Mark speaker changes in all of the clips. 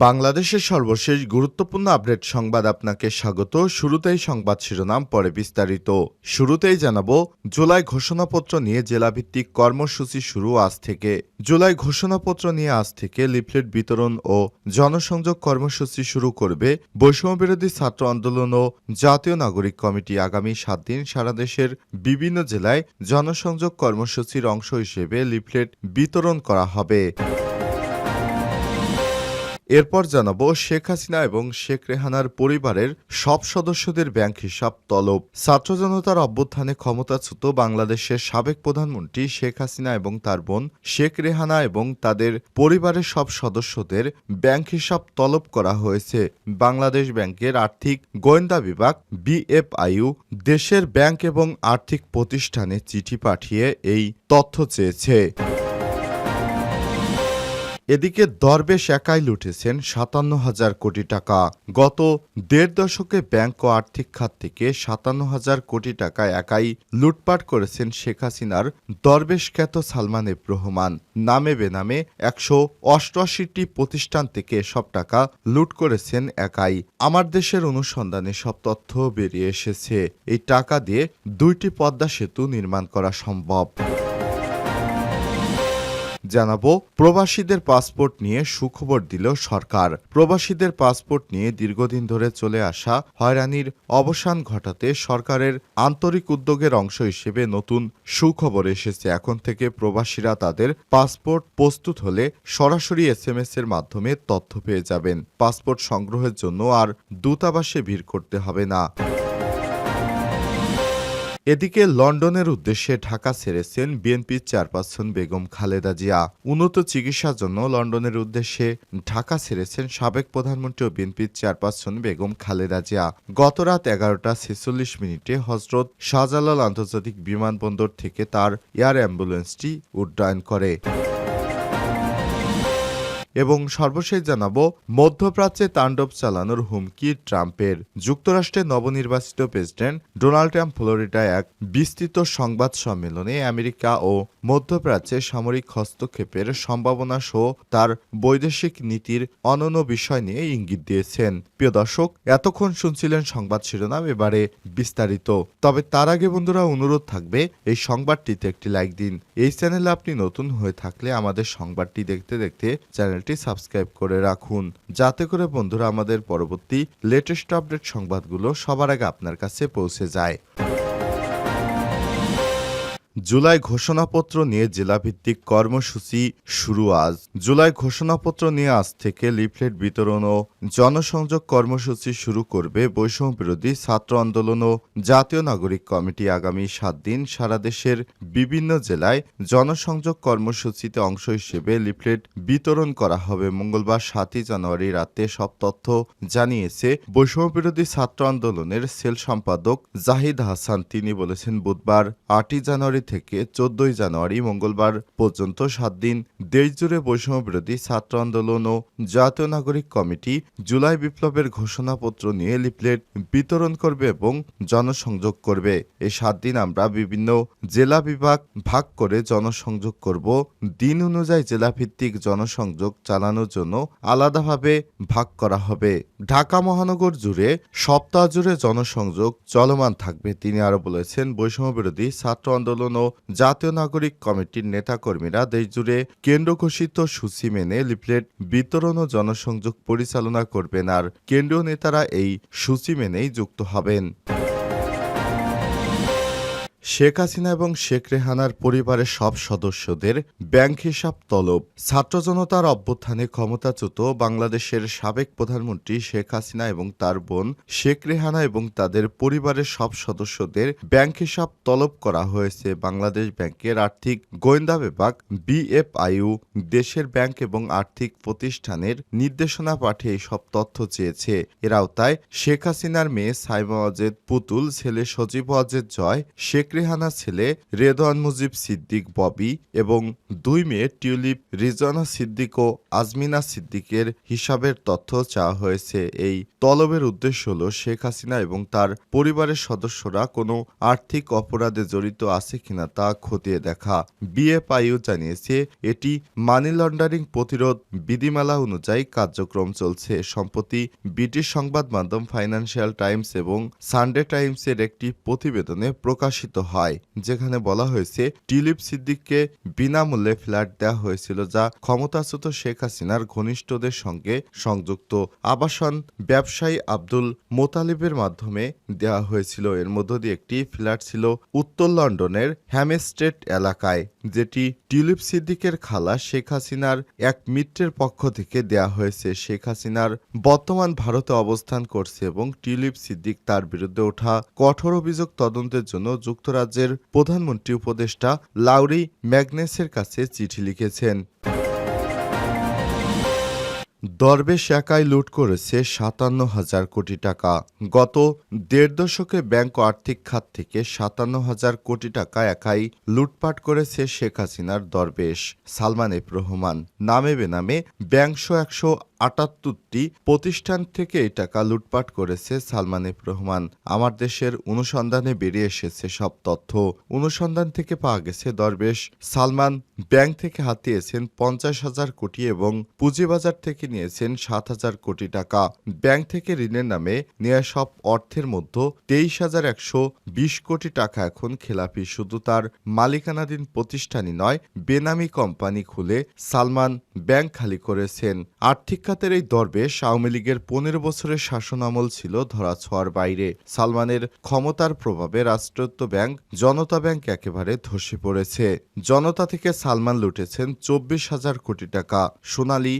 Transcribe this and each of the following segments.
Speaker 1: বাংলাদেশের সর্বশেষ গুরুত্বপূর্ণ আপডেট সংবাদ আপনাকে স্বাগত। শুরুতেই সংবাদ শিরোনাম, পরে বিস্তারিত। শুরুতেই জানাব, জুলাই ঘোষণাপত্র নিয়ে জেলাভিত্তিক কর্মসূচি শুরু আজ থেকে। জুলাই ঘোষণাপত্র নিয়ে আজ থেকে লিফলেট বিতরণ ও জনসংযোগ কর্মসূচি শুরু করবে বৈষম্যবিরোধী ছাত্র আন্দোলন ও জাতীয় নাগরিক কমিটি আগামী সাত দিন সারা দেশের বিভিন্ন জেলায় জনসংযোগ কর্মসূচির অংশ হিসেবে লিফলেট বিতরণ করা হবে। এরপর জানাব শেখ হাসিনা এবং শেখ রেহানার পরিবারের সব সদস্যদের ব্যাংক হিসাব তলব। ছাত্র জনতার অভ্যুত্থানে ক্ষমতাচ্যুত বাংলাদেশের সাবেক প্রধানমন্ত্রী শেখ হাসিনা এবং তার বোন শেখ রেহানা এবং তাদের পরিবারের সব সদস্যদের ব্যাংক হিসাব তলব করা হয়েছে। বাংলাদেশ ব্যাংকের আর্থিক গোয়েন্দা বিভাগ বিএফআইউ দেশের ব্যাংক এবং আর্থিক প্রতিষ্ঠানে চিঠি পাঠিয়ে এই তথ্য চেয়েছে। এদিকে দরবেশ একাই লুটেছেন সাতান্ন হাজার কোটি টাকা। গত দেড় দশকে ব্যাংক ও আর্থিক খাত থেকে সাতান্ন হাজার কোটি টাকা একাই লুটপাট করেছেন শেখ হাসিনার দরবেশ খ্যাত সালমান এফ রহমান। নামে বেনামে একশো অষ্টআশিটি প্রতিষ্ঠান থেকে সব টাকা লুট করেছেন একাই। আমার দেশের অনুসন্ধানে সব তথ্য বেরিয়ে এসেছে। এই টাকা দিয়ে দুইটি পদ্মা সেতু নির্মাণ করা সম্ভব। জানাব, প্রবাসীদের পাসপোর্ট নিয়ে সুখবর দিল সরকার। প্রবাসীদের পাসপোর্ট নিয়ে দীর্ঘদিন ধরে চলে আসা হয়রানির অবসান ঘটাতে সরকারের আন্তরিক উদ্যোগের অংশ হিসেবে নতুন সুখবর এসেছে। এখন থেকে প্রবাসীরা তাদের পাসপোর্ট প্রস্তুত হলে সরাসরি এসএমএস এর মাধ্যমে তথ্য পেয়ে যাবেন। পাসপোর্ট সংগ্রহের জন্য আর দূতাবাসে ভিড় করতে হবে না। এদিকে লন্ডনের উদ্দেশ্যে ঢাকা ছেড়েছেন বিএনপির চেয়ারপারসন বেগম খালেদা জিয়া। উন্নত চিকিৎসার জন্য লন্ডনের উদ্দেশ্যে ঢাকা ছেড়েছেন সাবেক প্রধানমন্ত্রী ও বিএনপির চেয়ারপারসন বেগম খালেদা জিয়া। গত রাত এগারোটা ছেচল্লিশ মিনিটে হজরত শাহজালাল আন্তর্জাতিক বিমানবন্দর থেকে তার এয়ার অ্যাম্বুলেন্সটি উড্ডয়ন করে। এবং সর্বশেষ জানাব, মধ্যপ্রাচ্যে তাণ্ডব চালানোর হুমকি ট্রাম্পের। যুক্তরাষ্ট্রের নবনির্বাচিত প্রেসিডেন্ট ডোনাল্ড ট্রাম্প ফ্লোরিডায় এক বিস্তৃত সংবাদ সম্মেলনে আমেরিকা ও মধ্যপ্রাচ্যে সামরিক হস্তক্ষেপের সম্ভাবনা সহ তার বৈদেশিক নীতির অনন্য বিষয় নিয়ে ইঙ্গিত দিয়েছেন। প্রিয় দর্শক, এতক্ষণ শুনছিলেন সংবাদ শিরোনাম, এবারে বিস্তারিত। তবে তার আগে বন্ধুরা, অনুরোধ থাকবে, এই সংবাদটিতে একটি লাইক দিন। এই চ্যানেলে আপনি নতুন হয়ে থাকলে আমাদের সংবাদটি দেখতে দেখতে চ্যানেলটি সাবস্ক্রাইব করে রাখুন। যাতে করে বন্ধুরা আমাদের পরবর্তী লেটেস্ট আপডেট সংবাদগুলো সবার আগে আপনার কাছে পৌঁছে যায়। জুলাই ঘোষণাপত্র নিয়ে জেলাভিত্তিক কর্মসূচি শুরু আজ। জুলাই ঘোষণাপত্র নিয়ে আজ থেকে লিফলেট বিতরণ ও জনসংযোগ কর্মসূচি শুরু করবে বৈষম্য বিরোধী ছাত্র আন্দোলন ও জাতীয় নাগরিক কমিটি আগামী সাত দিন সারা দেশের বিভিন্ন জেলায় জনসংযোগ কর্মসূচিতে অংশ হিসেবে লিফলেট বিতরণ করা হবে। মঙ্গলবার সাতই জানুয়ারি রাতে সব তথ্য জানিয়েছে বৈষম্য বিরোধী ছাত্র আন্দোলনের সেল সম্পাদক জাহিদ হাসান। তিনি বলেছেন, বুধবার আটই জানুয়ারি থেকে চোদ্দই জানুয়ারি মঙ্গলবার পর্যন্ত সাত দিন দেশজুড়ে বৈষম্য বিরোধী ছাত্র আন্দোলন ও জাতীয় নাগরিক কমিটি জুলাই বিপ্লবের ঘোষণাপত্র নিয়ে লিফলেট বিতরণ করবে এবং জনসংযোগ করবে। এই সাত দিন আমরা বিভিন্ন জেলা বিভাগ ভাগ করে জনসংযোগ করব। দিন অনুযায়ী জেলাভিত্তিক জনসংযোগ চালানোর জন্য আলাদাভাবে ভাগ করা হবে। ঢাকা মহানগর জুড়ে সপ্তাহ জুড়ে জনসংযোগ চলমান থাকবে, তিনি আরও বলেছেন। বৈষম্য বিরোধী ছাত্র আন্দোলন ও জাতীয় নাগরিক কমিটির নেতাকর্মীরা দেশজুড়ে কেন্দ্র ঘোষিত সূচি মেনে লিফলেট বিতরণ ও জনসংযোগ পরিচালনা করবেন আর কেন্দ্রীয় নেতারা এই সূচি মেনেই যুক্ত হবেন। শেখ হাসিনা এবং শেখ রেহানার পরিবারের সব সদস্যদের ব্যাংক হিসাব তলব। ছাত্র জনতার অভ্যুত্থানে ক্ষমতাচ্যুত বাংলাদেশের সাবেক প্রধানমন্ত্রী শেখ হাসিনা এবং তার বোন শেখ রেহানা এবং তাদের পরিবারের সব সদস্যদের ব্যাংক হিসাব তলব করা হয়েছে। বাংলাদেশ ব্যাংকের আর্থিক গোয়েন্দা বিভাগ বিএফআইউ দেশের ব্যাংক এবং আর্থিক প্রতিষ্ঠানের নির্দেশনা পাঠিয়ে সব তথ্য চেয়েছে। এর আওতায় শেখ হাসিনার মেয়ে সাইমা অজেদ পুতুল, ছেলে সজীব অজেদ জয়, শেখ রেহানা ছেলে রেদওয়ান মুজিব সিদ্দিক ববি এবং দুই মেয়ে টিউলিপ, রিজওয়ানা সিদ্দিক ও আজমিনা সিদ্দিকের হিসাবের তথ্য চাওয়া হয়েছে। এই তলবের উদ্দেশ্য হল শেখ হাসিনা এবং তার পরিবারের সদস্যরা কোনো আর্থিক অপরাধে জড়িত আছে কিনা তা খতিয়ে দেখা। বিএফআইউ জানিয়েছে, এটি মানি লন্ডারিং প্রতিরোধ বিধিমালা অনুযায়ী কার্যক্রম চলছে। সম্প্রতি ব্রিটিশ সংবাদ মাধ্যম ফাইন্যান্সিয়াল টাইমস এবং সানডে টাইমসের একটি প্রতিবেদনে প্রকাশিত হয়, যেখানে বলা হয়েছে, টিলিপ সিদ্দিককে বিনামূল্যে ফ্ল্যাট দেওয়া হয়েছিল যা ক্ষমতাচ্যুত শেখ হাসিনার ঘনিষ্ঠদের সঙ্গে সংযুক্ত। আবাসন ব্যবসায়ী আব্দুল মোতালিবের মাধ্যমে দেওয়া হয়েছিল। এর মধ্য দিয়ে একটি ফ্ল্যাট ছিল উত্তর লন্ডনের হ্যামেস্টেট এলাকায়। যেটি টিউলিপ সিদ্দিকের খালা শেখ হাসিনার এক মিত্রের পক্ষ থেকে দেয়া হয়েছে। শেখ হাসিনার বর্তমান ভারতে অবস্থান করছে এবং টিউলিপ সিদ্দিক তার বিরুদ্ধে ওঠা কঠোর অভিযোগ তদন্তের জন্য যুক্তরাজ্যের প্রধানমন্ত্রী উপদেষ্টা লাউরি ম্যাগনেসের কাছে চিঠি লিখেছেন। দরবেশ একাই লুট করেছে সাতান্ন হাজার কোটি টাকা। গত দেড় দশকে ব্যাংক আর্থিক খাত থেকে সাতান্ন হাজার কোটি টাকা একাই লুটপাট করেছে শেখ হাসিনার দরবেশ সালমান এফ রহমান। নামে বেনামে ব্যাংশ একশো আটাত্তরটি প্রতিষ্ঠান থেকে এই টাকা লুটপাট করেছে সালমান এফ রহমান। আমার দেশের অনুসন্ধানে বেরিয়ে এসেছে সব তথ্য। অনুসন্ধান থেকে পাওয়া গেছে, দরবেশ সালমান ব্যাংক থেকে হাতিয়েছেন পঞ্চাশ হাজার কোটি এবং পুঁজিবাজার থেকে নিয়েছেন সাত হাজার কোটি টাকা। ব্যাংক থেকে ঋণের নামে নেওয়া সব অর্থের মধ্যে তেইশ হাজার একশো বিশ কোটি টাকা এখন খেলাপি। শুধু তার মালিকানাধীন প্রতিষ্ঠানই নয়, বেনামি কোম্পানি খুলে সালমান ব্যাংক খালি করেছেন। আর্থিক খাতের এই দরবেশ আওয়ামী লীগের পনেরো বছরের শাসনামল ছিল ধরাছোঁয়ার বাইরে। সালমানের ক্ষমতার প্রভাবে রাষ্ট্রায়ত্ত ব্যাংক, জনতা ব্যাংক একেবারে ধসে পড়েছে। জনতা থেকে সালমান লুটেছেন চব্বিশ হাজার কোটি টাকা। সোনালী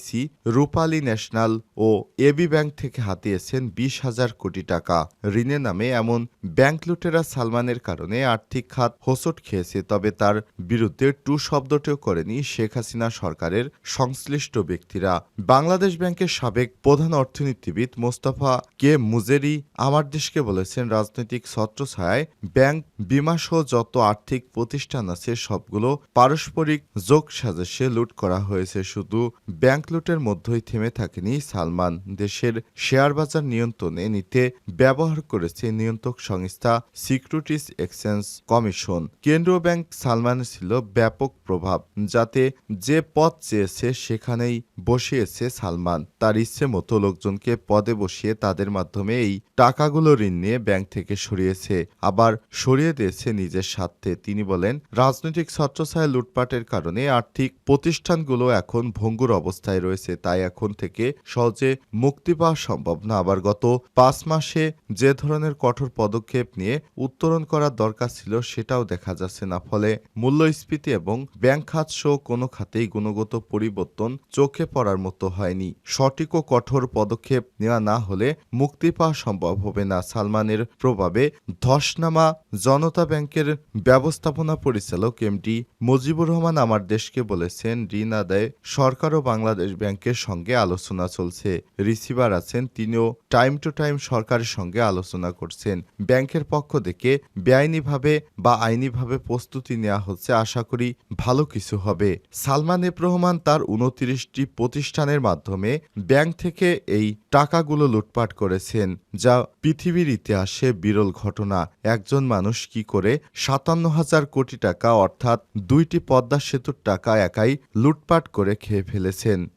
Speaker 1: আইএফআইসি রূপালী ন্যাশনাল ও এবি ব্যাংক থেকে হাতিয়েছেন বিশ হাজার কোটি টাকা। ঋণের নামে এমন ব্যাংক লুটেরা সালমানের কারণে আর্থিক খাত হোঁচট খেয়েছে, তবে তার বিরুদ্ধে টু শব্দটিও করেনি শেখ হাসিনা সরকারের সংশ্লিষ্ট ব্যক্তিরা। বাংলাদেশ ব্যাংকের সাবেক প্রধান অর্থনীতিবিদ মোস্তফা কে মুজেরি আমার দেশকে বলেছেন, রাজনৈতিক ছত্রছায়ায় ব্যাংক বিমাসহ যত আর্থিক প্রতিষ্ঠান আছে সবগুলো পারস্পরিক যোগ সাজেশে লুট করা হয়েছে। শুধু ব্যাংক লুটের মধ্যেই থেমে থাকেনি সালমান। দেশের শেয়ার বাজার নিয়ন্ত্রণে নিতে ব্যবহার করেছে নিয়ন্ত্রক সংস্থা সিকিউরিটিজ এক্সচেঞ্জ কমিশন। কেন্দ্রীয় ব্যাংক সালমানের ছিল ব্যাপক প্রভাব, যাতে যে পথ চেয়েছে সেখানেই বসিয়েছে সালমান। তার ইচ্ছে মতো লোকজনকে পদে বসিয়ে তাদের মাধ্যমে এই টাকাগুলো ঋণ নিয়ে ব্যাংক থেকে সরিয়েছে, আবার সরিয়ে দিয়েছে নিজের স্বার্থে। তিনি বলেন, রাজনৈতিক ছত্রছায়া লুটপাটের কারণে আর্থিক প্রতিষ্ঠানগুলো এখন ভঙ্গুর অবস্থায় রয়েছে, তাই এখন থেকে সহজে মুক্তি পাওয়া সম্ভব না। আবার গত পাঁচ মাসে যে ধরনের কঠোর পদক্ষেপ নিয়ে উত্তরণ করার দরকার ছিল, সেটাও দেখা যাচ্ছে না। ফলে মূল্যস্ফীতি এবং ব্যাংক খাত সহ কোনো খাতেই গুণগত পরিবর্তন চোখে পড়ার মতো হয়নি। সঠিক ও কঠোর পদক্ষেপ নেওয়া না হলে মুক্তি পাওয়া সম্ভব হবে না। সালমানের প্রভাবে ধসনামা জনতা ব্যাংকের ব্যবস্থাপনা পরিচালক এমডি মুজিবুর রহমান আমার দেশকে বলেছেন, ঋণ আদায়ে সরকার ও বাংলাদেশ ব্যাংকের সঙ্গে আলোচনা চলছে। রিসিভার আছেন তিনিও টাইম টু টাইম সরকারের সঙ্গে আলোচনা করছেন। ব্যাংকের পক্ষ থেকে বেআইনিভাবে বা আইনিভাবে প্রস্তুতি নেওয়া হচ্ছে, আশা করি ভালো কিছু হবে। সালমান এফ রহমান তার উনত্রিশটি প্রতিষ্ঠানের মাধ্যমে ব্যাংক থেকে এই টাকাগুলো লুটপাট করেছেন, যা পৃথিবীর ইতিহাসে বিরল ঘটনা। একজন মানুষ কি করে সাতান্ন হাজার কোটি টাকা, অর্থাৎ দুইটি পদ্মা সেতুর টাকা একাই লুটপাট করে খেয়ে ফেলেছেন।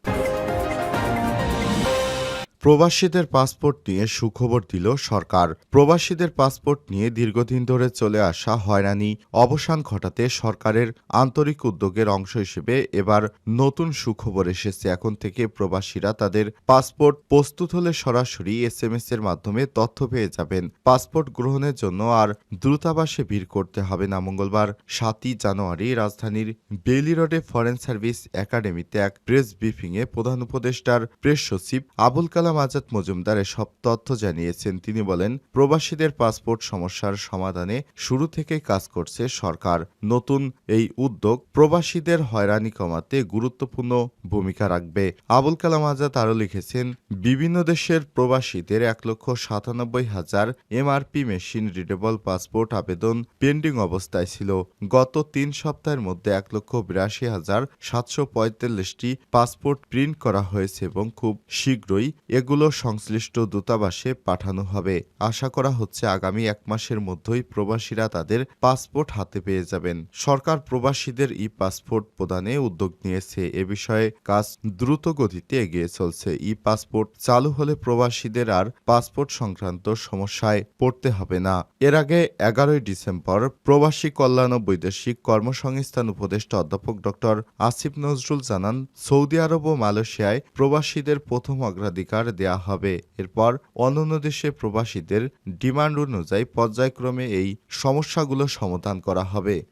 Speaker 1: প্রবাসীদের পাসপোর্ট নিয়ে সুখবর দিল সরকার। প্রবাসীদের পাসপোর্ট নিয়ে দীর্ঘদিন ধরে চলে আসা হয়রানি অবসান ঘটাতে সরকারের আন্তরিক উদ্যোগের অংশ হিসেবে এবার নতুন সুখবর এসেছে। এখন থেকে প্রবাসীরা তাদের পাসপোর্ট প্রস্তুত হলে সরাসরি এস এম এস এর মাধ্যমে তথ্য পেয়ে যাবেন। পাসপোর্ট গ্রহণের জন্য আর দ্রুতাবাসে ভিড় করতে হবে না। মঙ্গলবার সাতই জানুয়ারি রাজধানীর বেইলি রোডে ফরেন সার্ভিস একাডেমিতে এক প্রেস ব্রিফিংয়ে প্রধান উপদেষ্টার প্রেস সচিব আবুল কালাম কালাম আজাদ মজুমদার এসব তথ্য জানিয়েছেন। তিনি বলেন, প্রবাসীদের পাসপোর্ট সমস্যার সমাধানে শুরু থেকেই কাজ করছে সরকার। নতুন এই উদ্যোগ প্রবাসীদের হয়রানি কমাতে গুরুত্বপূর্ণ ভূমিকা রাখবে। আবুল কালাম আজাদ আরও লিখেছেন, বিভিন্ন দেশের প্রবাসীদের এক লক্ষ সাতানব্বই হাজার এমআরপি মেশিন রিডেবল পাসপোর্ট আবেদন পেন্ডিং অবস্থায় ছিল। গত তিন সপ্তাহের মধ্যে এক লক্ষ বিরাশি হাজার সাতশো পঁয়তাল্লিশটি পাসপোর্ট প্রিন্ট করা হয়েছে এবং খুব শীঘ্রই এগুলো সংশ্লিষ্ট দূতাবাসে পাঠানো হবে। আশা করা হচ্ছে আগামী এক মাসের মধ্যেই প্রবাসীরা তাদের পাসপোর্ট হাতে পেয়ে যাবেন। সরকার প্রবাসীদের ই পাসপোর্ট প্রদানে উদ্যোগ নিয়েছে। এ বিষয়ে কাজ দ্রুত গতিতে এগিয়ে চলছে। ই পাসপোর্ট চালু হলে প্রবাসীদের আর পাসপোর্ট সংক্রান্ত সমস্যায় পড়তে হবে না। এর আগে এগারোই ডিসেম্বর প্রবাসী কল্যাণ ও বৈদেশিক কর্মসংস্থান উপদেষ্টা অধ্যাপক ডক্টর আসিফ নজরুল জানান, সৌদি আরব ও মালয়েশিয়ায় প্রবাসীদের প্রথম অগ্রাধিকার দেয়া হবে। এরপর অন্যান্য দেশে প্রবাসীদের ডিমান্ড অনুযায়ী পর্যায়ক্রমে এই সমস্যাগুলো সমাধান করা হবে।